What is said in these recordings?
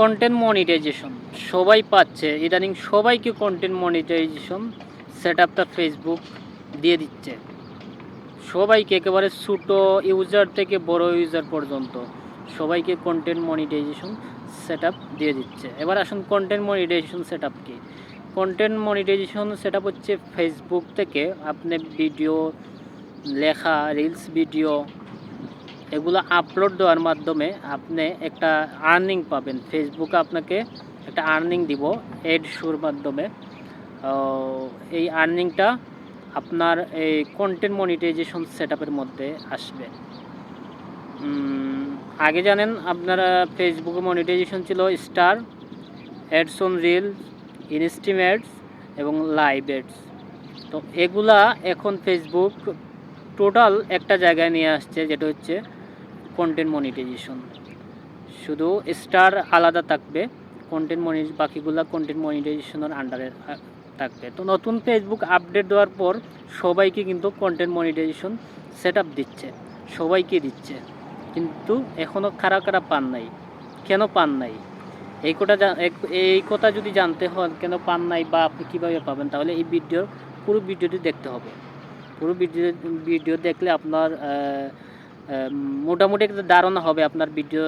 Content monetization সবাই পাচ্ছে। ইদানিং সবাইকে কন্টেন্ট মনিটাইজেশন সেট আপটা ফেসবুক দিয়ে দিচ্ছে। সবাইকে একেবারে ছোটো ইউজার থেকে বড় ইউজার পর্যন্ত সবাইকে কন্টেন্ট মনিটাইজেশন সেট দিয়ে দিচ্ছে। এবার আসুন কন্টেন্ট মনিটাইজেশন সেট আপ কি? কন্টেন্ট মনিটাইজেশন সেট হচ্ছে ফেসবুক থেকে আপনি ভিডিও লেখা রিলস ভিডিও এগুলো আপলোড দেওয়ার মাধ্যমে আপনি একটা আর্নিং পাবেন। ফেসবুকে আপনাকে একটা আর্নিং দিব এড শোর মাধ্যমে। এই আর্নিংটা আপনার এই কন্টেন্ট মনিটাইজেশন সেট মধ্যে আসবে। আগে জানেন আপনারা ফেসবুকে মনিটাইজেশন ছিল star ads on reel instream ads এবং লাইভ অ্যাডস তো এগুলা এখন ফেসবুক টোটাল একটা জায়গায় নিয়ে আসছে, যেটা হচ্ছে কন্টেন্ট মনিটাইজেশন শুধু স্টার আলাদা থাকবে কন্টেন্ট মনি বাকিগুলা কন্টেন্ট মনিটাইজেশনের আন্ডারে থাকবে। তো নতুন ফেসবুক আপডেট দেওয়ার পর সবাইকে কিন্তু কন্টেন্ট মনিটাইজেশন সেট দিচ্ছে, সবাইকে দিচ্ছে। কিন্তু এখনও কারা কারা পান নাই, কেন পান নাই? এই কথা এই কথা যদি জানতে হন, কেন পান নাই বা আপনি কীভাবে পাবেন, তাহলে এই ভিডিওর পুরো ভিডিওটি দেখতে হবে। পুরো ভিডিও ভিডিও দেখলে আপনার মোটামুটি একটা ধারণা হবে আপনার ভিডিও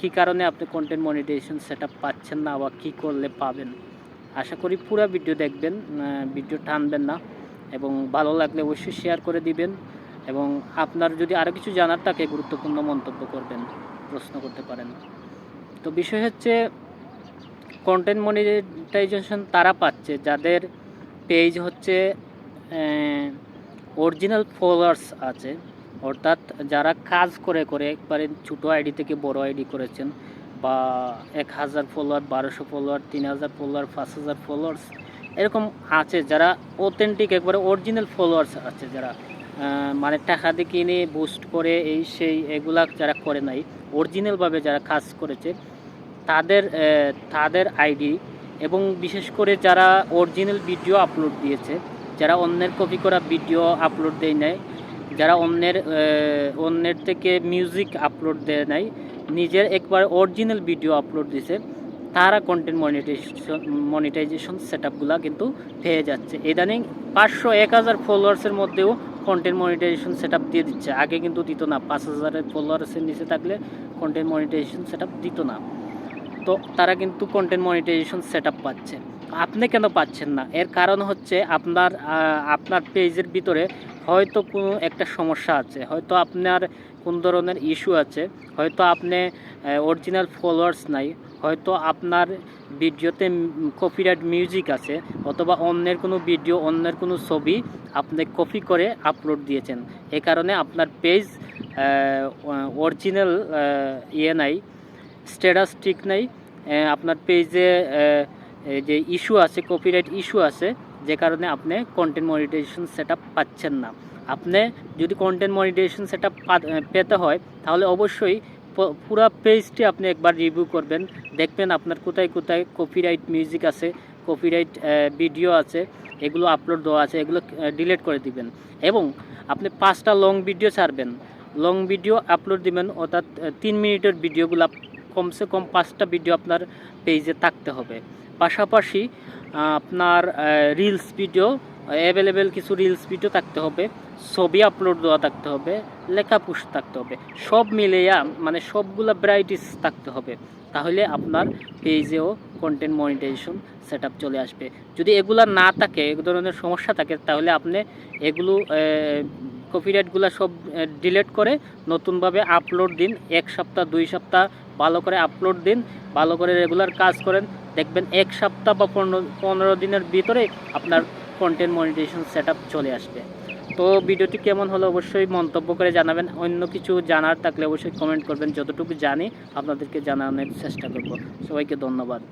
কী কারণে আপনি কন্টেন্ট মনিটাইজেশন সেট পাচ্ছেন না বা কী করলে পাবেন। আশা করি পুরো ভিডিও দেখবেন ভিডিও টানবেন না। এবং ভালো লাগলে অবশ্যই শেয়ার করে দিবেন। এবং আপনার যদি আরও কিছু জানার থাকে, গুরুত্বপূর্ণ মন্তব্য করবেন, প্রশ্ন করতে পারেন। তো বিষয় হচ্ছে কন্টেন্ট মনিটাইজেশন তারা পাচ্ছে, যাদের পেজ হচ্ছে অরিজিনাল ফলোয়ার্স আছে। অর্থাৎ যারা কাজ করে করে একবারে ছোটো আইডি থেকে বড় আইডি করেছেন বা এক হাজার ফলোয়ার বারোশো ফলোয়ার তিন হাজার ফলোয়ার পাঁচ হাজার ফলোয়ার্স এরকম আছে যারা অথেন্টিক একবারে অরিজিনাল ফলোয়ার্স আছে যারা মানে টাকা দিয়ে কিনে বুস্ট করে এই সেই এগুলা যারা করে নাই অরিজিনালভাবে যারা কাজ করেছে, তাদের তাদের আইডি এবং বিশেষ করে যারা অরিজিনাল ভিডিও আপলোড দিয়েছে, যারা অন্যের কপি করা ভিডিও আপলোড দেয় নাই যারা অন্যের অন্যের থেকে মিউজিক আপলোড দেয় নাই, নিজের একবার অরিজিনাল ভিডিও আপলোড দিয়েছে তারা কন্টেন্ট মনিটাইজেশন মনিটাইজেশন সেট কিন্তু পেয়ে যাচ্ছে। ইদানিং পাঁচশো এক হাজার ফলোয়ার্সের মধ্যেও কন্টেন্ট মনিটাইজেশন সেট দিয়ে দিচ্ছে। আগে কিন্তু দিত না, পাঁচ হাজারের ফলোয়ার্সের নিচে থাকলে কন্টেন্ট মনিটাইজেশন সেট দিত না। তো তারা কিন্তু কন্টেন্ট মনিটাইজেশন সেট পাচ্ছে। আপনি কেন পাচ্ছেন না? এর কারণ হচ্ছে আপনার আপনার পেজের ভিতরে হয়তো কোনো একটা সমস্যা আছে, হয়তো আপনার কোন ধরনের ইস্যু আছে, হয়তো আপনি অরিজিনাল ফলোয়ার্স নাই, হয়তো আপনার ভিডিওতে কপিরাইট মিউজিক আছে, অথবা অন্যের কোনো ভিডিও অন্যের কোনো ছবি আপনি কপি করে আপলোড দিয়েছেন। এ কারণে আপনার পেজ অরিজিনাল ইয়ে নাই স্ট্যাটাস ঠিক নাই আপনার পেজে যে ইস্যু আছে কপিরাইট ইস্যু আছে যে কারণে আপনি কন্টেন্ট মনিটাইজেশন সেট পাচ্ছেন না। আপনি যদি কন্টেন্ট মনিটাইজেশন সেট পেতে হয়, তাহলে অবশ্যই পুরো পেজটি আপনি একবার রিভিউ করবেন। দেখবেন আপনার কোথায় কোথায় কপিরাইট মিউজিক আছে কপিরাইট ভিডিও আছে, এগুলো আপলোড দেওয়া আছে, এগুলো ডিলিট করে দিবেন। এবং আপনি পাঁচটা লং ভিডিও ছাড়বেন। লং ভিডিও আপলোড দিবেন, অর্থাৎ তিন মিনিটের ভিডিওগুলো কমসে কম পাঁচটা ভিডিও আপনার পেজে থাকতে হবে। পাশাপাশি আপনার রিলস ভিডিও অ্যাভেলেবেল কিছু রিলস ভিডিও থাকতে হবে, ছবি আপলোড দেওয়া থাকতে হবে, লেখা পুশ থাকতে হবে, সব মিলেয়া মানে সবগুলা ভ্যারাইটিস থাকতে হবে। তাহলে আপনার পেজেও কন্টেন্ট মনিটাইজেশন সেট চলে আসবে। যদি এগুলা না থাকে এক ধরনের সমস্যা থাকে, তাহলে আপনি এগুলো কপিরাইটগুলো সব ডিলিট করে নতুনভাবে আপলোড দিন, এক সপ্তাহ, দুই সপ্তাহ ভালো করে আপলোড দিন, ভালো করে রেগুলার কাজ করেন, দেখবেন এক সপ্তাহ বা পনেরো পনেরো দিনের ভিতরে আপনার কন্টেন্ট মনিটেশন সেট চলে আসবে। তো ভিডিওটি কেমন হলো অবশ্যই মন্তব্য করে জানাবেন। অন্য কিছু জানার থাকলে অবশ্যই কমেন্ট করবেন। যতটুকু জানি আপনাদেরকে জানানোর চেষ্টা করব। সবাইকে ধন্যবাদ।